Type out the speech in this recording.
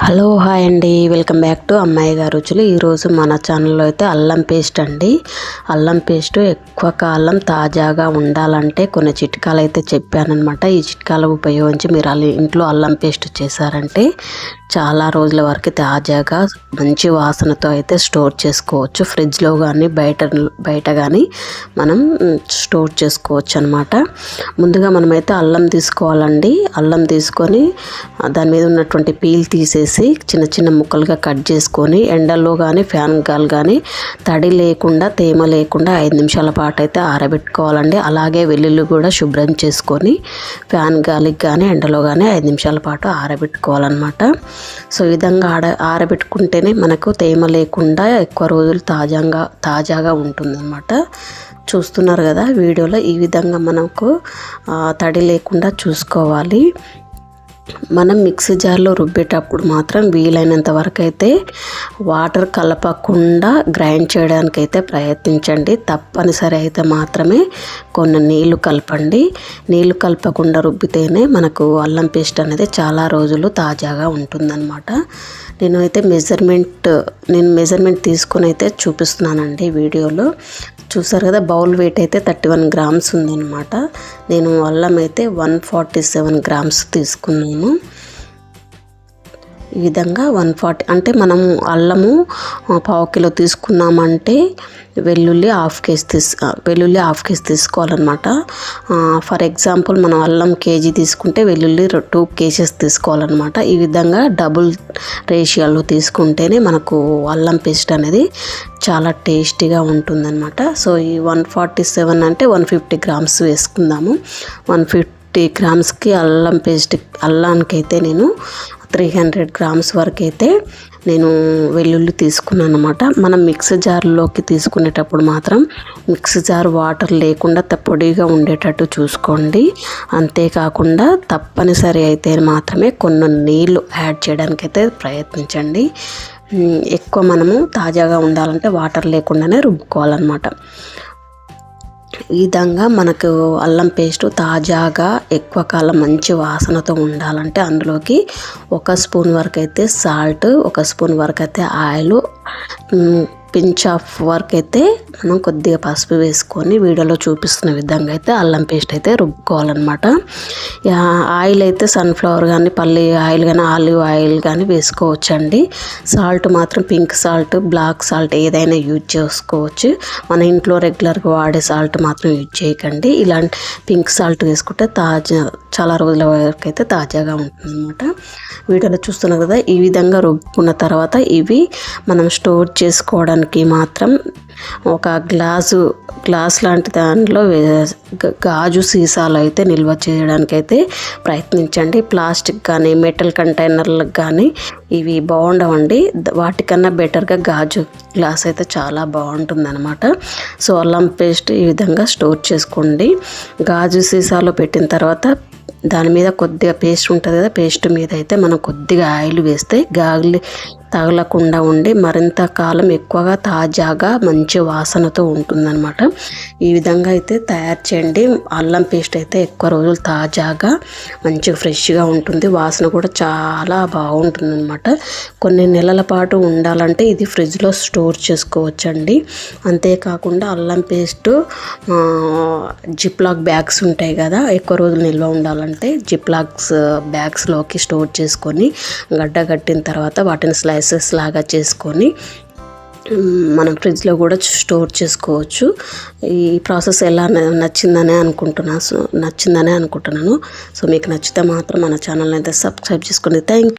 Hello hi అండి. Welcome back to అమ్మాయి గారు రుచులు. ఈరోజు మన ఛానల్లో అయితే అల్లం పేస్ట్ అండి. అల్లం పేస్ట్ ఎక్కువ కాలం తాజాగా ఉండాలంటే కొన్ని చిట్కాలు అయితే చెప్పానమాట ఈ చిట్కాలు ఉపయోగించి మీరు ఇంట్లో అల్లం పేస్ట్ చేశారంటే చాలా రోజుల వరకు తాజాగా మంచి వాసనతో అయితే స్టోర్ చేసుకోవచ్చు. ఫ్రిడ్జ్లో కానీ బయట బయట కానీ మనం స్టోర్ చేసుకోవచ్చు అనమాట ముందుగా మనమైతే అల్లం తీసుకోవాలండి. అల్లం తీసుకొని దాని మీద ఉన్నటువంటి పీల్ చేసి చిన్న చిన్న ముక్కలుగా కట్ చేసుకొని ఎండల్లో కానీ ఫ్యాన్ గాలి కానీ తడి లేకుండా తేమ లేకుండా ఐదు నిమిషాల పాటు అయితే ఆరబెట్టుకోవాలండి. అలాగే వెల్లుల్లి కూడా శుభ్రం చేసుకొని ఫ్యాన్ గాలికి కానీ ఎండలో కానీ ఐదు నిమిషాల పాటు ఆరబెట్టుకోవాలన్నమాట. సో ఈ విధంగా ఆడ ఆరబెట్టుకుంటేనే మనకు తేమ లేకుండా ఎక్కువ రోజులు తాజాగా తాజాగా ఉంటుందన్నమాట. చూస్తున్నారు కదా వీడియోలో ఈ విధంగా మనకు తడి లేకుండా చూసుకోవాలి. మనం మిక్సీ జార్లో రుబ్బేటప్పుడు మాత్రం వీలైనంత వరకు అయితే వాటర్ కలపకుండా గ్రైండ్ చేయడానికి అయితే ప్రయత్నించండి. తప్పనిసరి అయితే మాత్రమే కొన్ని నీళ్ళు కలపండి. నీళ్ళు కలపకుండా రుబ్బితేనే మనకు అల్లం పేస్ట్ అనేది చాలా రోజులు తాజాగా ఉంటుందన్నమాట. నేను అయితే మెజర్మెంట్ నేను మెజర్మెంట్ తీసుకొని అయితే చూపిస్తున్నానండి వీడియోలో. చూసారు కదా బౌల్ వెయిట్ అయితే థర్టీ వన్ గ్రామ్స్ ఉందన్నమాట. నేను అల్లం అయితే వన్ ఫార్టీ సెవెన్ గ్రామ్స్ తీసుకున్నాను. ఈ విధంగా వన్ ఫార్టీ అంటే మనము అల్లము పావు కిలో తీసుకున్నామంటే వెల్లుల్లి హాఫ్ కేజీ తీసు వెల్లుల్లి హాఫ్ కేజీ తీసుకోవాలన్నమాట. ఫర్ ఎగ్జాంపుల్ మనం అల్లం కేజీ తీసుకుంటే వెల్లుల్లి టూ కేజెస్ తీసుకోవాలన్నమాట. ఈ విధంగా డబుల్ రేషియోలో తీసుకుంటేనే మనకు అల్లం పేస్ట్ అనేది చాలా టేస్టీగా ఉంటుందన్నమాట. సో ఈ వన్ ఫార్టీ సెవెన్ అంటే వన్ ఫిఫ్టీ గ్రామ్స్ వేసుకుందాము. వన్ ఫిఫ్టీ గ్రామ్స్కి అల్లం పేస్ట్ అల్లానికి అయితే నేను త్రీ హండ్రెడ్ గ్రామ్స్ వరకు అయితే నేను వెల్లుల్లి తీసుకున్నాను అనమాట మనం మిక్సీ జార్లోకి తీసుకునేటప్పుడు మాత్రం మిక్సీ జార్ వాటర్ లేకుండా పొడిగా ఉండేటట్టు చూసుకోండి. అంతేకాకుండా తప్పనిసరి అయితే మాత్రమే కొన్ని నీళ్ళు యాడ్ చేయడానికి అయితే ప్రయత్నించండి ఎక్కువ మనము తాజాగా ఉండాలంటే వాటర్ లేకుండానే రుబ్బుకోవాలన్నమాట. ఈ విధంగా మనకు అల్లం పేస్ట్ తాజాగా ఎక్కువ కాలం మంచి వాసనతో ఉండాలంటే అందులోకి ఒక స్పూన్ వరకు అయితే సాల్ట్ ఒక స్పూన్ వరకు అయితే ఆయిల్ పించ్ ఆఫ్ వర్క్ అయితే మనం కొద్దిగా పసుపు వేసుకొని వీడియోలో చూపిస్తున్న విధంగా అయితే అల్లం పేస్ట్ అయితే రుబ్బుకోవాలన్నమాట. ఆయిల్ అయితే సన్ఫ్లవర్ కానీ పల్లి ఆయిల్ కానీ ఆలివ్ ఆయిల్ కానీ వేసుకోవచ్చండి. సాల్ట్ మాత్రం పింక్ సాల్ట్ బ్లాక్ సాల్ట్ ఏదైనా యూజ్ చేసుకోవచ్చు. మన ఇంట్లో రెగ్యులర్గా వాడే సాల్ట్ మాత్రం యూజ్ చేయకండి. ఇలాంటి పింక్ సాల్ట్ వేసుకుంటే తాజా చాలా రోజుల వరకు అయితే తాజాగా ఉంటుందన్నమాట. వీడియోలో చూస్తున్నారు కదా ఈ విధంగా రుబ్బుకున్న తర్వాత ఇవి మనం స్టోర్ చేసుకోవడానికి మాత్రం ఒక గ్లాసు గ్లాస్ లాంటి దానిలో గాజు సీసాలు అయితే నిల్వ చేయడానికి అయితే ప్రయత్నించండి. ప్లాస్టిక్ కానీ మెటల్ కంటైనర్లకు కానీ ఇవి బాగుండవండి. వాటికన్నా బెటర్గా గాజు గ్లాస్ అయితే చాలా బాగుంటుంది అనమాట సో అల్లం పేస్ట్ ఈ విధంగా స్టోర్ చేసుకోండి. గాజు సీసాలో పెట్టిన తర్వాత దాని మీద కొద్దిగా పేస్ట్ ఉంటుంది కదా పేస్ట్ మీద అయితే మనం కొద్దిగా ఆయిల్ వేస్తే గాలి తగలకుండా ఉండి మరింత కాలం ఎక్కువగా తాజాగా మంచి వాసనతో ఉంటుందన్నమాట. ఈ విధంగా అయితే తయారు చేయండి. అల్లం పేస్ట్ అయితే ఎక్కువ రోజులు తాజాగా మంచిగా ఫ్రెష్గా ఉంటుంది. వాసన కూడా చాలా బాగుంటుంది అనమాట కొన్ని నెలల పాటు ఉండాలంటే ఇది ఫ్రిడ్జ్లో స్టోర్ చేసుకోవచ్చండి. అంతేకాకుండా అల్లం పేస్ట్ జిప్లాక్ బ్యాగ్స్ ఉంటాయి కదా ఎక్కువ రోజులు నిల్వ ఉండాలంటే జిప్లాక్స్ బ్యాగ్స్లోకి స్టోర్ చేసుకొని గడ్డ కట్టిన తర్వాత వాటిని స్లైస్ స్లైసెస్ లాగా చేసుకొని మనం ఫ్రిడ్జ్లో కూడా స్టోర్ చేసుకోవచ్చు. ఈ ప్రాసెస్ ఎలా నచ్చిందనే అనుకుంటున్నాను సో నచ్చిందనే అనుకుంటున్నాను. సో మీకు నచ్చితే మాత్రం మన ఛానల్ని అయితే సబ్స్క్రైబ్ చేసుకోండి థ్యాంక్